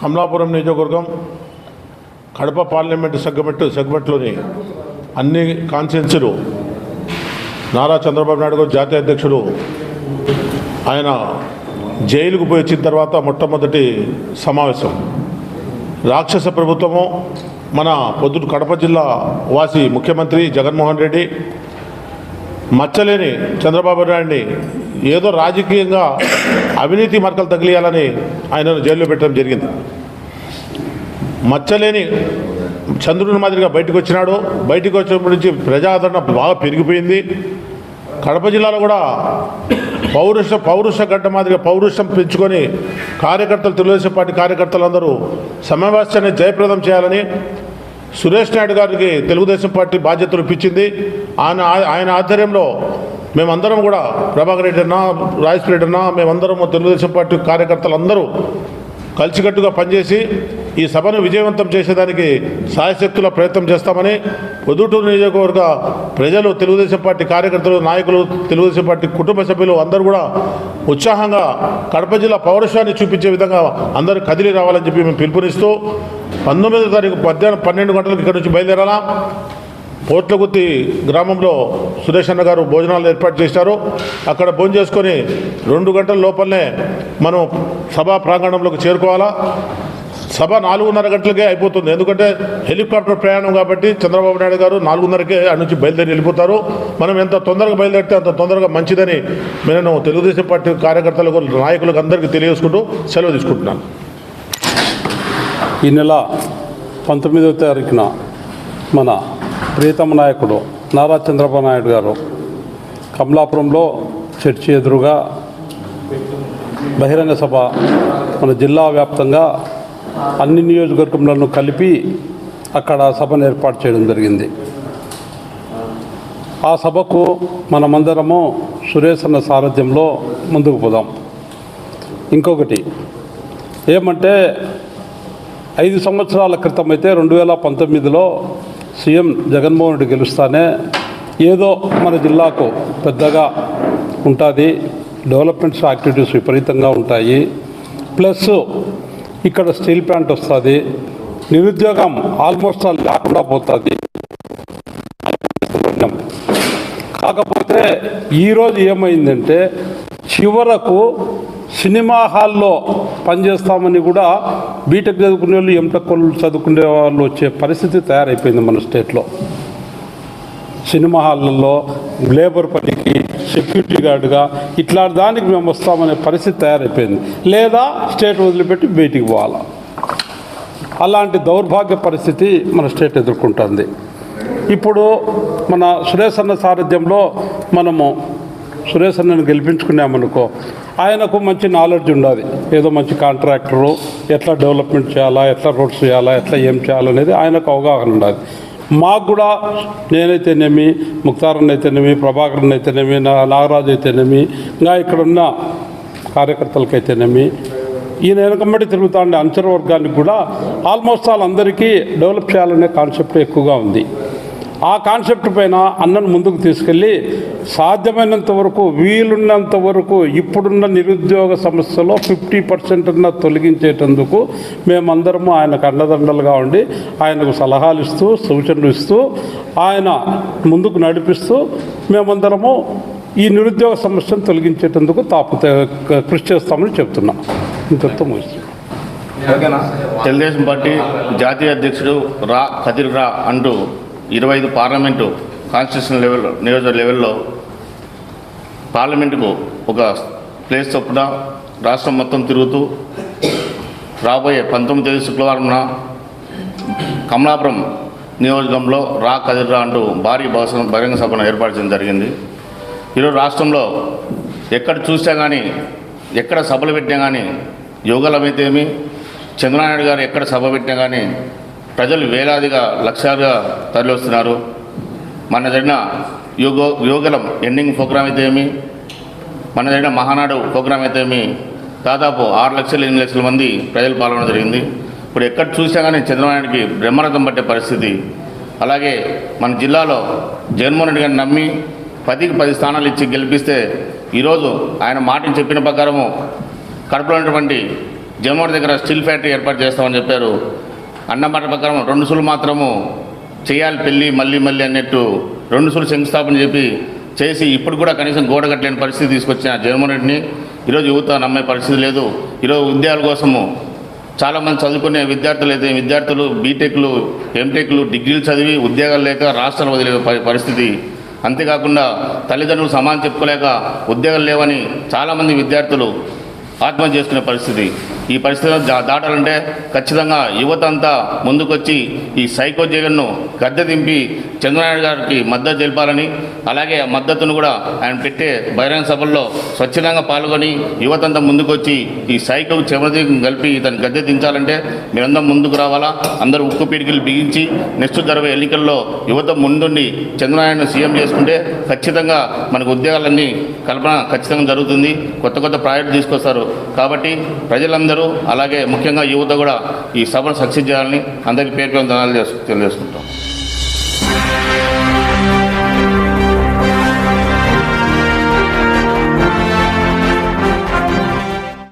కమలాపురం నియోజకవర్గం Kadapa parliament segment సెగ్మెంట్లోని అన్ని కాన్స్టిట్యున్సీలు నారా చంద్రబాబు నాయుడు గారు జాతీయ అధ్యక్షుడు ఆయన జైలుకు పోయి వచ్చిన తర్వాత మొట్టమొదటి సమావేశం. రాక్షస ప్రభుత్వము మన పొద్దుట కడప జిల్లా వాసి ముఖ్యమంత్రి జగన్మోహన్ రెడ్డి మచ్చలేని చంద్రబాబు నాయుడిని ఏదో రాజకీయంగా అవినీతి మరకలు తగిలియాలని ఆయనను జైల్లో పెట్టడం జరిగింది. మచ్చలేని చంద్రుని మాదిరిగా బయటకు వచ్చినాడు. బయటకు వచ్చినప్పటి నుంచి ప్రజాదరణ బాగా పెరిగిపోయింది. కడప జిల్లాలో కూడా పౌరుష పౌరుష గడ్డ మాదిరిగా పౌరుషం పెంచుకొని కార్యకర్తలు తెలుగుదేశం పార్టీ కార్యకర్తలందరూ సమావేశాన్ని జయప్రదం చేయాలని సురేష్ నాయుడు గారికి తెలుగుదేశం పార్టీ బాధ్యతలు ఇప్పించింది. ఆయన ఆయన ఆధ్వర్యంలో మేమందరం కూడా ప్రభాకర్ రెడ్డి అన్న రాజేశ్వర రెడ్డి అన్న మేమందరం తెలుగుదేశం పార్టీ కార్యకర్తలు అందరూ కలిసికట్టుగా పనిచేసి ఈ సభను విజయవంతం చేసేదానికి సాయశక్తుల ప్రయత్నం చేస్తామని పొద్దుటూరు నియోజకవర్గ ప్రజలు తెలుగుదేశం పార్టీ కార్యకర్తలు నాయకులు తెలుగుదేశం పార్టీ కుటుంబ సభ్యులు అందరూ కూడా ఉత్సాహంగా కడప జిల్లా పౌరుషాన్ని చూపించే విధంగా అందరూ కదిలి రావాలని చెప్పి మేము పిలుపునిస్తూ పంతొమ్మిదో తారీఖు మధ్యాహ్నం పన్నెండు గంటలకు ఇక్కడ నుంచి బయలుదేరాలా. పోట్లగుత్తి గ్రామంలో సురేష్ అన్న గారు భోజనాలు ఏర్పాటు చేశారు. అక్కడ భోజనం చేసుకొని రెండు గంటల లోపలనే మనం సభా ప్రాంగణంలోకి చేరుకోవాలా? సభ నాలుగున్నర గంటలకే అయిపోతుంది. ఎందుకంటే హెలికాప్టర్ ప్రయాణం కాబట్టి చంద్రబాబు నాయుడు గారు నాలుగున్నరకే అటు నుంచి బయలుదేరి వెళ్ళిపోతారు. మనం ఎంత తొందరగా బయలుదేరితే అంత తొందరగా మంచిదని నేను తెలుగుదేశం పార్టీ కార్యకర్తలకు నాయకులకు అందరికీ తెలియజేసుకుంటూ సెలవు తీసుకుంటున్నాను. ఈ నెల పంతొమ్మిదవ తారీఖున మన ప్రీతమ నాయకుడు నారా చంద్రబాబు నాయుడు గారు కమలాపురంలో చర్చి ఎదురుగా బహిరంగ సభ మన జిల్లా వ్యాప్తంగా అన్ని నియోజకవర్గములను కలిపి అక్కడ సభను ఏర్పాటు చేయడం జరిగింది. ఆ సభకు మనమందరము సురేష్ అన్న సారథ్యంలో ముందుకు పోదాం. ఇంకొకటి ఏమంటే ఐదు సంవత్సరాల క్రితం అయితే రెండు వేల పంతొమ్మిదిలో సీఎం జగన్మోహన్ రెడ్డి గెలుస్తానే ఏదో మన జిల్లాకు పెద్దగా ఉంటుంది. డెవలప్మెంట్స్ యాక్టివిటీస్ విపరీతంగా ఉంటాయి. ప్లస్ ఇక్కడ స్టీల్ ప్లాంట్ వస్తుంది. నిరుద్యోగం ఆల్మోస్ట్ ఆల్ లేకుండా పోతుంది. కాకపోతే ఈరోజు ఏమైందంటే చివరకు సినిమా హాల్లో పనిచేస్తామని కూడా బీటెక్ చదువుకునే వాళ్ళు ఎంటెక్ వాళ్ళు చదువుకునే వాళ్ళు వచ్చే పరిస్థితి తయారైపోయింది మన స్టేట్లో. సినిమా హాళ్ళల్లో లేబర్ పనికి సెక్యూరిటీ గార్డుగా ఇట్లా దానికి మేము వస్తామనే పరిస్థితి తయారైపోయింది. లేదా స్టేట్ వదిలిపెట్టి బయటికి పోవాలా? అలాంటి దౌర్భాగ్య పరిస్థితి మన స్టేట్ ఎదుర్కొంటుంది. ఇప్పుడు మన సురేష్ అన్న సారథ్యంలో మనము సురేష్ అన్నను గెలిపించుకున్నామనుకో ఆయనకు మంచి నాలెడ్జ్ ఉండాలి. ఏదో మంచి కాంట్రాక్టరు ఎట్లా డెవలప్మెంట్ చేయాలా ఎట్లా రోడ్స్ చేయాలా ఎట్లా ఏం చేయాలనేది ఆయనకు అవగాహన ఉండాలి. మాకు కూడా నేనైతేనేమి ముక్తారన్ అయితేనేమి ప్రభాకరన్ అయితేనేమి నా నాగరాజు అయితేనేమి ఇంకా ఇక్కడున్న కార్యకర్తలకైతేనేమి ఈయన వెనకమ్మటి తిరుగుతా ఉండే అంచర వర్గానికి కూడా ఆల్మోస్ట్ ఆల్ అందరికీ డెవలప్ చేయాలనే కాన్సెప్ట్ ఎక్కువగా ఉంది. ఆ కాన్సెప్ట్ పైన అన్నను ముందుకు తీసుకెళ్ళి సాధ్యమైనంత వరకు వీలున్నంత వరకు ఇప్పుడున్న నిరుద్యోగ సమస్యలో ఫిఫ్టీ పర్సెంట్ అన్న తొలగించేటందుకు మేమందరము ఆయనకు అండదండలుగా ఉండి ఆయనకు సలహాలు ఇస్తూ సూచనలు ఇస్తూ ఆయన ముందుకు నడిపిస్తూ మేమందరము ఈ నిరుద్యోగ సమస్యను తొలగించేటందుకు తాపు కృషి చేస్తామని చెప్తున్నాం. ఇంతతో ముగిస్తున్నాం. తెలుగుదేశం పార్టీ జాతీయ అధ్యక్షుడు రా కదిర్ రా అంటూ ఇరవై ఐదు పార్లమెంటు కాన్స్టిట్యూషన్ లెవెల్ నియోజక లెవెల్లో పార్లమెంటుకు ఒక ప్లేస్ చొప్పున రాష్ట్రం మొత్తం తిరుగుతూ రాబోయే పంతొమ్మిది తేదీ శుక్రవారంన కమలాపురం నియోజకంలో రా కదిరా అంటూ భారీ బహుశ బహిరంగ సభను ఏర్పాటు చేయడం జరిగింది. ఈరోజు రాష్ట్రంలో ఎక్కడ చూసినా కానీ ఎక్కడ సభలు పెట్టినా కానీ యోగలమైతేమి చంద్రనాయుడు గారు ఎక్కడ సభ పెట్టినా కానీ ప్రజలు వేలాదిగా లక్షలుగా తరలివస్తున్నారు. మన జరిగిన యోగ యోగలం ఎండింగ్ ప్రోగ్రామ్ అయితే ఏమి మన జరిగిన మహానాడు ప్రోగ్రామ్ అయితే ఏమి దాదాపు ఆరు లక్షలు ఎనిమిది లక్షల మంది ప్రజలు పాల్గొనడం జరిగింది. ఇప్పుడు ఎక్కడ చూసినా కానీ చంద్రబాబుకి బ్రహ్మరథం పట్టే పరిస్థితి. అలాగే మన జిల్లాలో జగన్మోహన్ రెడ్డి గారిని నమ్మి పదికి పది స్థానాలు ఇచ్చి గెలిపిస్తే ఈరోజు ఆయన మాటలు చెప్పిన ప్రకారము కడపలో ఉన్నటువంటి జగన్మోహన్ దగ్గర స్టీల్ ఫ్యాక్టరీ ఏర్పాటు చేస్తామని చెప్పారు. అన్నమాట ప్రకారం రెండు సులు మాత్రము చేయాలి పెళ్ళి మళ్ళీ మళ్ళీ అన్నట్టు రెండు సులు శంకుస్థాపన చెప్పి చేసి ఇప్పుడు కూడా కనీసం గోడగట్టలేని పరిస్థితి తీసుకొచ్చిన జగన్మోహన్ రెడ్డిని. ఈరోజు యువత నమ్మే పరిస్థితి లేదు. ఈరోజు ఉద్యోగాల కోసము చాలామంది చదువుకునే విద్యార్థులు అయితే విద్యార్థులు బీటెక్లు ఎంటెక్లు డిగ్రీలు చదివి ఉద్యోగాలు లేక రాష్ట్రాలు వదిలే పరిస్థితి. అంతేకాకుండా తల్లిదండ్రులు సమానం చెప్పుకోలేక ఉద్యోగాలు లేవని చాలామంది విద్యార్థులు ఆత్మహత్య చేసుకునే పరిస్థితి. ఈ పరిస్థితులను దా- దాటాలంటే ఖచ్చితంగా యువత అంతా ముందుకొచ్చి ఈ సైకో జగన్ను గద్దె దింపి చంద్రనాయుడు గారికి మద్దతు తెలిపాలని అలాగే ఆ మద్దతును కూడా ఆయన పెట్టే బహిరంగ సభల్లో స్వచ్ఛందంగా పాల్గొని యువత అంతా ముందుకొచ్చి ఈ సైకో చెమరదీకం కలిపి ఇతను గద్దె దించాలంటే మీరందరం ముందుకు రావాలా? అందరూ ఉక్కు పీడికలు బిగించి నెక్స్ట్ జరగే ఎన్నికల్లో యువత ముందుండి చంద్రబాబు సీఎం చేసుకుంటే ఖచ్చితంగా మనకు ఉద్యోగాలన్నీ కల్పన ఖచ్చితంగా జరుగుతుంది. కొత్త కొత్త ప్రాజెక్టు తీసుకొస్తారు. కాబట్టి ప్రజలందరూ అలాగే ముఖ్యంగా యువత కూడా ఈ సభను సక్సెస్ చేయాలని అందరికీ పేరు పేరు ధనాలు తెలియజేసుకుంటాం.